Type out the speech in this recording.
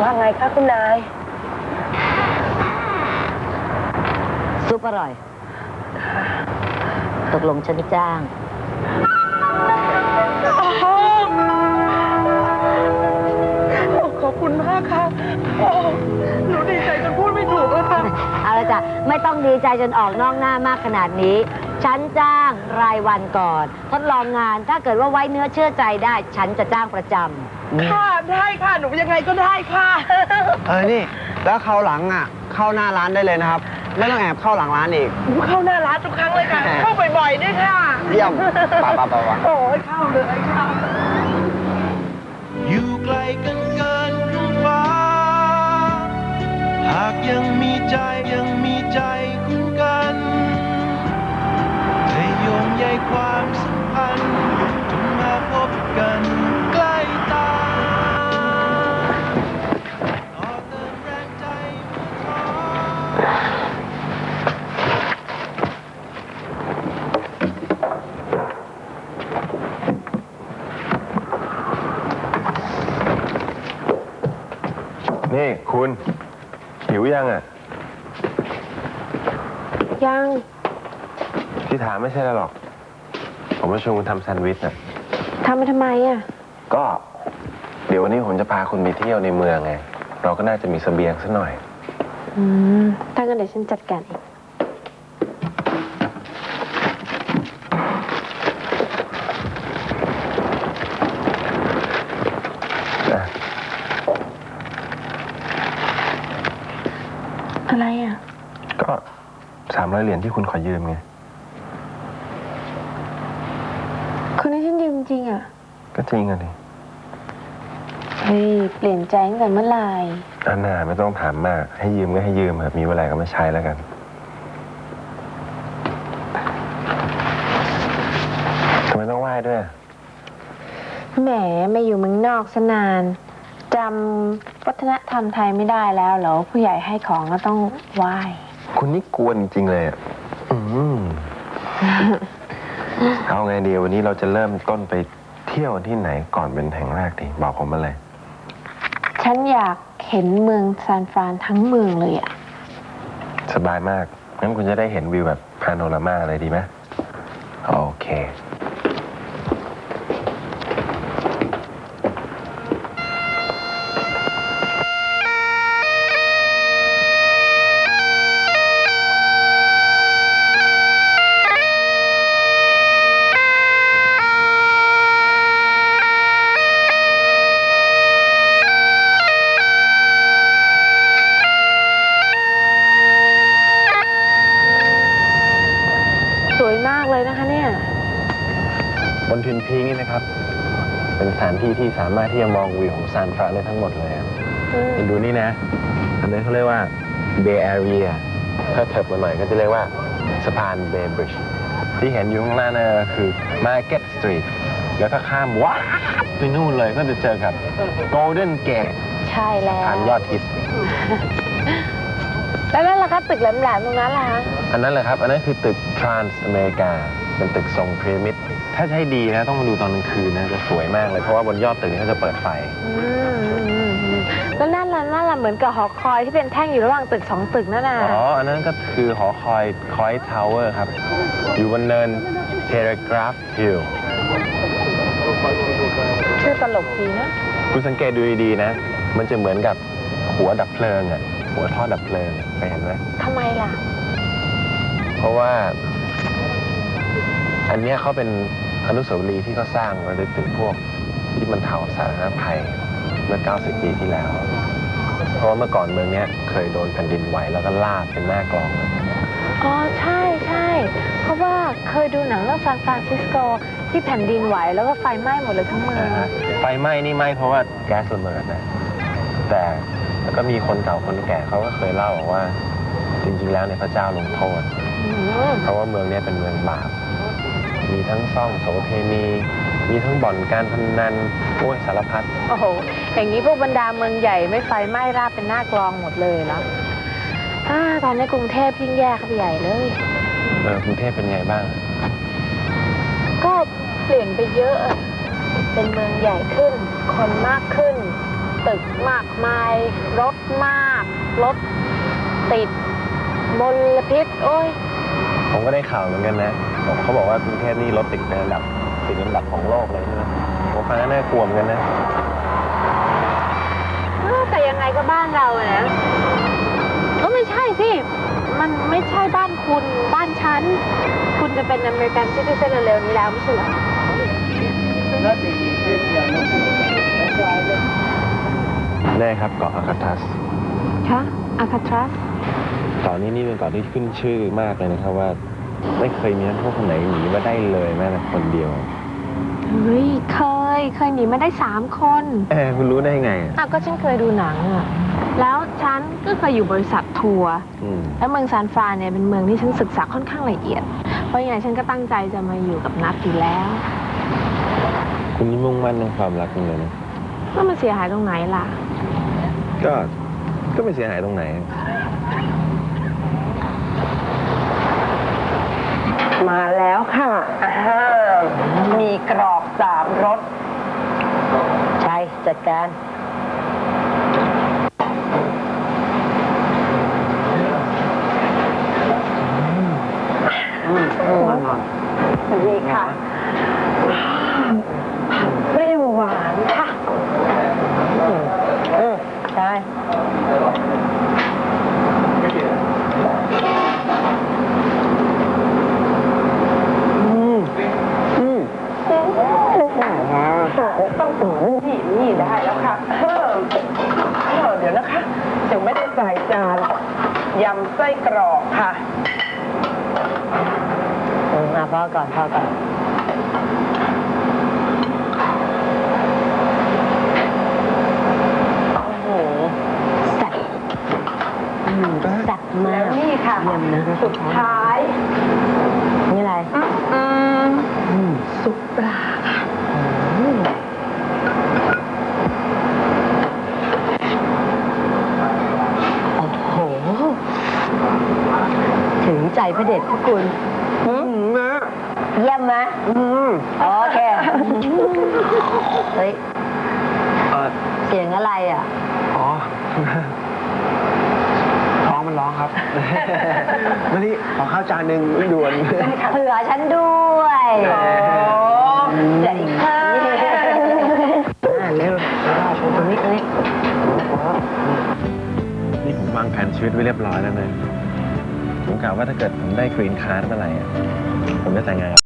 ว่าไงคะคุณนาย ซุปอร่อย ตกลงฉันจ้างขอบคุณมากค่ะโอ้หนูดีใจจนพูดไม่ถูกแล้วค่ะ เอาละจ้ะ ไม่ต้องดีใจจนออกนอกหน้ามากขนาดนี้ ฉันจ้างรายวันก่อน ทดลองงานถ้าเกิดว่าไว้เนื้อเชื่อใจได้ ฉันจะจ้างประจำ ค่ะได้ค่ะหนูยังไงก็ได้ค่ะเออนี่ แล้วเขาวหลังอะ เข้าหน้าร้านได้เลยนะครับ ไม่ต้องแอบเข้าหลังร้านอีก หนูเข้าหน้าร้านทุกครั้งเลยค่ะ เข้าบ่อยๆด้วยค่ะเยี่ยมป่าป่าป่าป่าโอ้ยเข้าเลยค่ะ อยู่ไกลกันเกินครึ่งฟ้า หากยังมีใจยังมีใจ นี่คุณหิวยังอะ ยัง ที่ถามไม่ใช่แล้วหรอก ผมมาชวนคุณทำแซนด์วิชน่ะทำไปทำไมอะ ก็ เดี๋ยววันนี้ผมจะพาคุณไปเที่ยวในเมืองไง เราก็น่าจะมีเสบียงสักหน่อย อืม ถ้างั้นเดี๋ยวฉันจัดการเอง อะ อะไรอะ ก็สามร้อยเหรียญที่คุณขอยืมไงคนนี้ฉันยืมจริงอะก็จริงอะดิเฮ้ยเปลี่ยนใจตั้งแต่เมื่อไหร่อันน่าไม่ต้องถามมาก ให้ยืมก็ให้ยืมเถอะมีเวลาก็มาใช้แล้วกัน ทำไมต้องไหว้ด้วย แหมมาอยู่เมืองนอกซะนานจำวัฒนธรรมไทยไม่ได้แล้วเหรอ ผู้ใหญ่ให้ของก็ต้องไหว้ คุณนี่กวนจริงๆเลยอะอืมเอาไงดีวันนี้เราจะเริ่มต้นไปเที่ยวที่ไหนก่อนเป็นแห่งแรกดีบอกผมมาเลย ฉันอยากเห็นเมืองซานฟรานทั้งเมืองเลยอะสบายมากงั้นคุณจะได้เห็นวิวแบบพาโนรามาเลยดีไหมโอเค บนทินพีนี่นะครับ เป็นสถานที่ที่สามารถที่จะมองวิวของซานฟรานได้ทั้งหมดเลยอะอืมดูนี่นะ อันนี้เขาเรียกว่า Bay Area ถ้าเถิบมาหน่อยก็จะเรียกว่าสะพาน Bay Bridge ที่เห็นอยู่ข้างหน้านั่นก็คือ Market Street แล้วก็ข้ามว้าบไปนู่นเลยก็จะเจอกับ Golden Gate ใช่แล้วฐานยอดฮิต แล้วนั่นล่ะคะตึกแหลมๆตรงนั้นล่ะคะอันนั้นแหละครับ อันนั้นคือตึก Trans America เป็นตึกทรงพีระมิด ถ้าจะให้ดีนะต้องมาดูตอนกลางคืนนะจะสวยมากเลยเพราะว่าบนยอดตึกนี้เขาจะเปิดไฟอืมอืมอืมอืมแล้วนั่นล่ะนั่นล่ะเหมือนกับหอคอยที่เป็นแท่งอยู่ระหว่างตึกสองตึกนั่นน่ะอ๋อ อันนั้นก็คือหอคอยคอยทาวเวอร์ครับ อยู่บนเนิน Telegraph Hill ชื่อตลกดีนะคุณสังเกตดูดีๆนะ มันจะเหมือนกับหัวดับเพลิงอะ หัวท่อดับเพลิงไปเห็นไหม ทำไมล่ะ เพราะว่า อันเนี้ยเขาเป็น อนุสาวรีย์ที่เขาสร้างระลึกถึงพวกที่มันเผาสาธารณภัยเมื่อ 90 ปีที่แล้ว เพราะว่าเมื่อก่อนเมืองเนี้ยเคยโดนแผ่นดินไหวแล้วก็ลาดเป็นหน้ากลองเลยอ๋อใช่ใช่ เพราะว่าเคยดูหนังเรื่องซานฟรานซิสโกที่แผ่นดินไหวแล้วก็ไฟไหม้หมดเลยทั้งเมืองนะฮะไฟไหม้นี่ไหม้เพราะว่าแก๊สระเบิดนะ แต่แล้วก็มีคนเก่าคนแก่เขาก็เคยเล่าบอกว่า จริงๆ แล้วเนี่ยพระเจ้าลงโทษอืมเพราะว่าเมืองเนี้เป็นเมืองบาป มีทั้งซ่องโสเพณี มีทั้งบ่อนการพนันโอ้ยสารพัดโอ้โห อย่างนี้พวกบรรดาเมืองใหญ่ไม่ไฟไหม้ราบเป็นหน้ากลองหมดเลยเหรออาตอนนี้กรุงเทพยิ่งแย่เข้าไปใหญ่เลย เออกรุงเทพเป็นไงบ้าง ก็เปลี่ยนไปเยอะ เป็นเมืองใหญ่ขึ้น คนมากขึ้น ตึกมากมาย รถมาก รถติดมลพิษ โอ้ย ผมก็ได้ข่าวเหมือนกันนะบอกเขาบอกว่ากรุงเทพนี่รถติดเป็นอันดับติดอันดับของโลกเลยใช่ไหมผมฟังแล้วน่ากลัวเหมือนกันนะ เออแต่ยังไงก็บ้านเราอะนะก็ไม่ใช่สิ มันไม่ใช่บ้านคุณบ้านฉัน คุณจะเป็นอเมริกันซิติเซนเร็วๆนี้แล้วไม่ใช่เหรอแน่ครับเกาะอาคาทัส คะอาคาทรัส เกาะนี้นี่เป็นเกาะที่ขึ้นชื่อมากเลยนะครับว่า ไม่เคยมีนักโทษคนไหนหนีมาได้เลยแม้แต่คนเดียวเฮ้ยเคยเคยหนีมาได้สามคนเออคุณรู้ได้ไงอะอะก็ฉันเคยดูหนังอะแล้วฉันก็เคยอยู่บริษัททัวร์อืมแล้วเมืองซานฟรานเนี่ยเป็นเมืองที่ฉันศึกษาค่อนข้างละเอียด เพราะยังไงฉันก็ตั้งใจจะมาอยู่กับนัดอยู่แล้วคุณนี่มุ่งมั่นในความรักจริงเลยนะว่ามันเสียหายตรงไหนล่ะ ก็ก็ไม่เสียหายตรงไหน มาแล้วค่ะอ้าวมีกรอบสามรสชัยจัดการ นี่ค่ะ เปรี้ยวหวานค่ะ อืมใช่ นี่นี่ได้แล้วค่ะเออเออเดี๋ยวนะคะยังไม่ได้ ใส่จานยำไส้กรอกค่ะอืมมาพ่อก่อนพ่อก่อน โอ้โหแซ่บแซ่บมาแล้วก นี่ค่ะ เยี่ยมนะ สุดท้าย นี่อะไร อืมซุปปลาค่ะ โอ้โห ถึง ใจพระเดชพระคุณนะเยี่ยมไหมอืมโอเค เฮ้ย เออเสียงอะไรอะ อ๋อ ท้องมันร้องครับ มานี่ขอข้าวจานหนึ่งด่วน เผื่อฉันด้วยโอ้เดี๋ยวอีกค่ะอ่าเร็วตรงนี้ตรงนี้ นี่ผมวางแผนชีวิตไว้เรียบร้อยแล้วนะ ผมกล่าวว่าถ้าเกิดผมได้กรีนคาร์ดเมื่อไหร่ะผมจะแต่งงานกับ